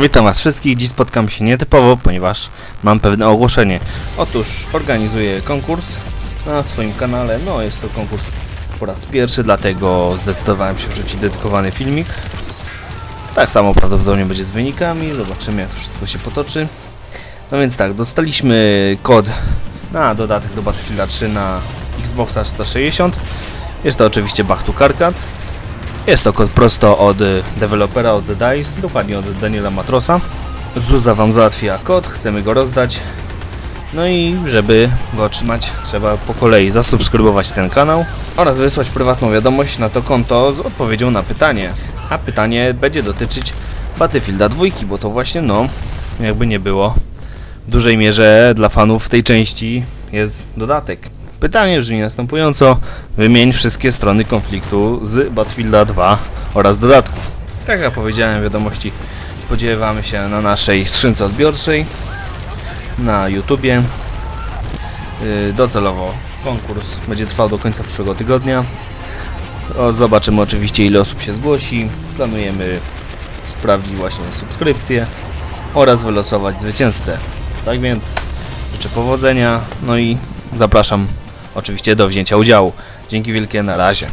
Witam Was wszystkich. Dziś spotkam się nietypowo, ponieważ mam pewne ogłoszenie. Otóż organizuję konkurs na swoim kanale. No, jest to konkurs po raz pierwszy, dlatego zdecydowałem się wrzucić dedykowany filmik. Tak samo prawdopodobnie będzie z wynikami. Zobaczymy, jak wszystko się potoczy. No więc tak, dostaliśmy kod na dodatek do Battlefielda 3 na Xboxa 160. Jest to oczywiście Back to Karkat. Jest to kod prosto od y, dewelopera, od DICE, dokładnie od Daniela Matrosa. Zuza Wam załatwia kod, chcemy go rozdać. No i żeby go otrzymać, trzeba po kolei zasubskrybować ten kanał oraz wysłać prywatną wiadomość na to konto z odpowiedzią na pytanie. A pytanie będzie dotyczyć Battlefielda 2, bo to właśnie, no, jakby nie było, w dużej mierze dla fanów tej części jest dodatek. Pytanie brzmi następująco. Wymień wszystkie strony konfliktu z Battlefielda 2 oraz dodatków. Tak jak powiedziałem wiadomości, spodziewamy się na naszej skrzynce odbiorczej na YouTubie. Yy, Docelowo konkurs będzie trwał do końca przyszłego tygodnia. Zobaczymy oczywiście ile osób się zgłosi. Planujemy sprawdzić właśnie subskrypcję oraz wylosować zwycięzcę. Tak więc życzę powodzenia, no i zapraszam oczywiście do wzięcia udziału. Dzięki wielkie, na razie.